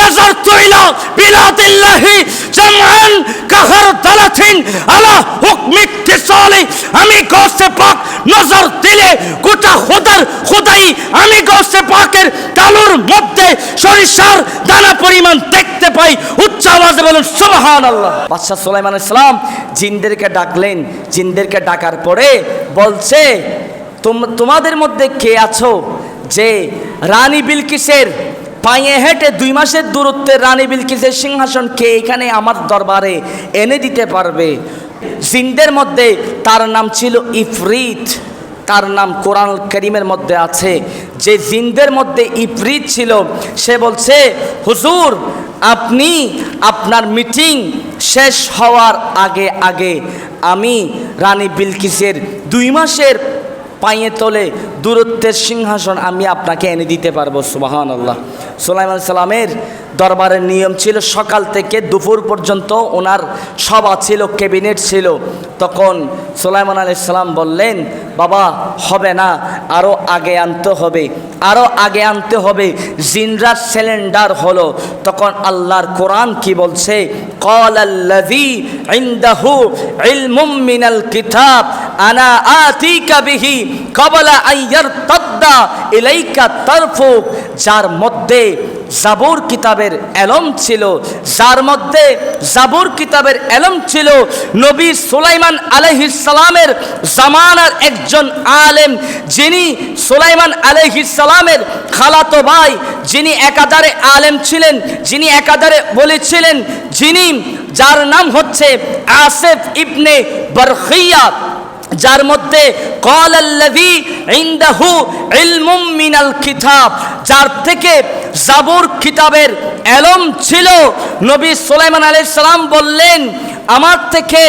نظرت إلى بلاد الله جمعا كخردلة على حكم اتصال আমি গৌসে পাক নজর দিলে গোটা খোদার খোদাই আমি গৌসে পাকের তালুর মধ্যে সরিষার দানা পরিমাণ দেখতে পাই উচ্চ আওয়াজে বলুন সুবহান আল্লাহ বাদশাহ সুলাইমান ইসলাম জিনদেরকে ডাকলেন জিনদেরকে ডাকার পরে বলছে তোম- তোমাদের মধ্যে কে আছো যে রানী বিলকিসের পায়ে হেঁটে দুই মাসের দূরত্বে রানী বিলকিসের সিংহাসন কে এখানে আমার দরবারে এনে দিতে পারবে? জিনদের মধ্যে তার নাম ছিল ইফরিত, তার নাম কোরআন করিমের মধ্যে আছে। যে জিনদের মধ্যে ইফরিত ছিল, সে বলছে, হুজুর, আপনি আপনার মিটিং শেষ হওয়ার আগে আগে আমি রানী বিলকিসের দুই মাসের পায়ে তোলে দূরত্বের সিংহাসন আমি আপনাকে এনে দিতে পারব। সুবাহান আল্লাহ সুলাইমান সালামের দরবারের নিয়ম ছিল সকাল থেকে দুপুর পর্যন্ত ওনার সভা ছিল, ক্যাবিনেট ছিল। তখন সুলাইমান আলাইসাল্লাম বললেন, বাবা, হবে না আরও আগে আনতে হবে। আরও আগে আনতে হবে। জিনরার সিলিন্ডার হলো। তখন আল্লাহর কোরআন কি বলছে? কল ইলমুম মিনাল কিতাব, আনা আতিকা বিহি কবলা আইয়ার তদ্দা ইলাইকা তরফুক। যার মধ্যে জাবুর কিতাবের এলম ছিল, যার মধ্যে জাবুর কিতাবের এলম ছিল নবী সুলাইমান আলাইহিস সালামের জামানার একজন আলেম, যিনি সুলাইমান আলাইহিস সালামের খালাতো ভাই, যিনি একাধারে আলেম ছিলেন, যিনি একাধারে বলেছিলেন যিনি, যার নাম হচ্ছে আসেফ ইবনে বরখিয়া যার মধ্যে কল আল্লাযী ইনদাহু ইলমুম মিনাল কিতাব, যার থেকে জাবুর খিতাবের এলম ছিল। নবী সোলাইমান আলী সালাম বললেন আমার থেকে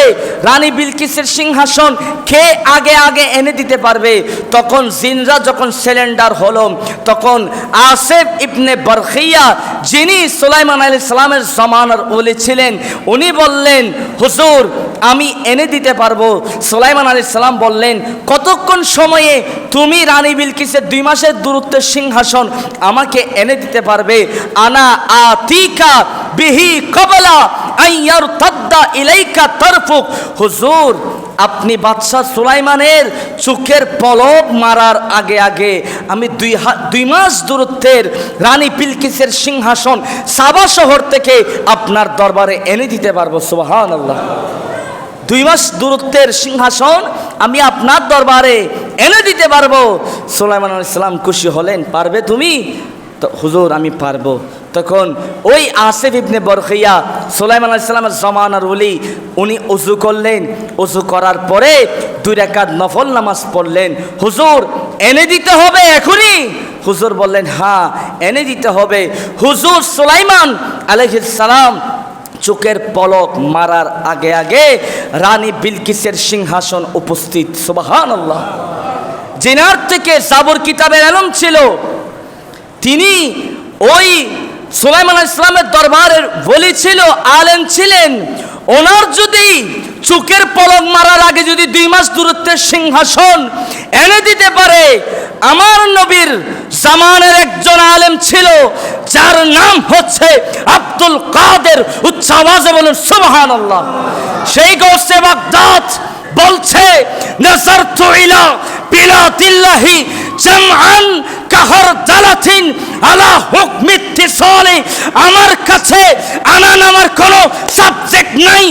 রানী বিলকিসের সিংহাসন কে আগে আগে এনে দিতে পারবে? তখন জিনরা যখন সিলিন্ডার হলো, তখন আসেফ ইবনে বরখিয়া যিনি সুলাইমান আলী সালামের জমানার ওলি ছিলেন, উনি বললেন, হুজুর, আমি এনে দিতে পারব। সুলাইমান আলী সালাম বললেন, কতক্ষণ সময়ে তুমি রানী বিলকিসের দুই মাসের দূরত্বের সিংহাসন আমাকে এনে দিতে পারবে? আনা আতিকা বিহি কবলা হুজুর, আপনি বাদশাহ সুলাইমানের চোখের পলক মারার আগে আগে আমি দুই দুই মাস দূরত্বের রানী পিলকিসের সিংহাসন সাবা শহর থেকে আপনার দরবারে এনে দিতে পারব সুবাহান আল্লাহ দুই মাস দূরত্বের সিংহাসন আমি আপনার দরবারে এনে দিতে পারব। সুলাইমান ইসলাম খুশি হলেন, পারবে তুমি? তো হুজুর, আমি পারব। তখন ওই আসিফ ইবনে বরখিয়া সুলাইমান আলাইসালামের জমানার উলি উনি উজু করলেন। উজু করার পরে দুই রেখাত নফল নামাজ পড়লেন। হুজুর, এনে দিতে হবে এখনই। হুজুর বললেন হ্যাঁ এনে দিতে হবে। হুজুর সুলাইমান সালাম চোখের পলক মারার আগে আগে রানী বিলকিসের সিংহাসন উপস্থিত। সুবাহান আল্লাহ জেনার থেকে সাবর কিতাবের এলম ছিল। তিনি ওই সুলাইমান ইসলামের দরবারের বলি ছিল, আলেম ছিলেন। ওনার যদি চোখের পলক মারার আগে যদি দুই মাস দূরত্বের সিংহাসন এনে দিতে পারে, আমার নবীর জামানের একজন আলেম ছিল, যার নাম হচ্ছে আব্দুল কাদের উচ্চ আওয়াজে বলুন সুবহান আল্লাহ সেই গোসে বাগদাদ বলছে, নাজারতু ইলা বিলাদিল্লাহি জামআন কাহর দালাথিন আলা হুকমি ইত্তিসালি আমার কাছে আনান আমার কোনো সাবজেক্ট নাই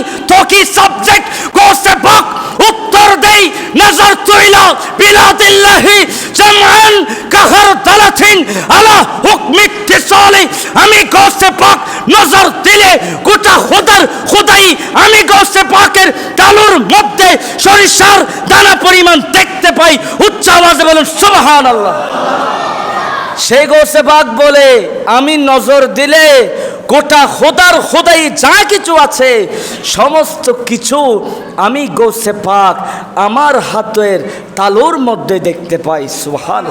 কি সাবজেক্ট কোসে বক উত্তর দেই নাজারতু ইলা বিলাদিল্লাহি জামআন কাহর দালাথিন আলা হুকমি ইত্তিসালি আমি কোসে পাক নজর দিলে গোটা খোদার খোদাই আমি গোসে পাকের তালুর মধ্যে সরিষার দানা পরিমাণ দেখতে পাই, উচ্চ আওয়াজে বলুন সুবহান আল্লাহ সে গোসে পাক বলে, আমি নজর দিলে গোটা খোদার খোদাই যা কিছু আছে, সমস্ত কিছু আমি গোসে পাক আমার হাতের তালুর মধ্যে দেখতে পাই সুবহান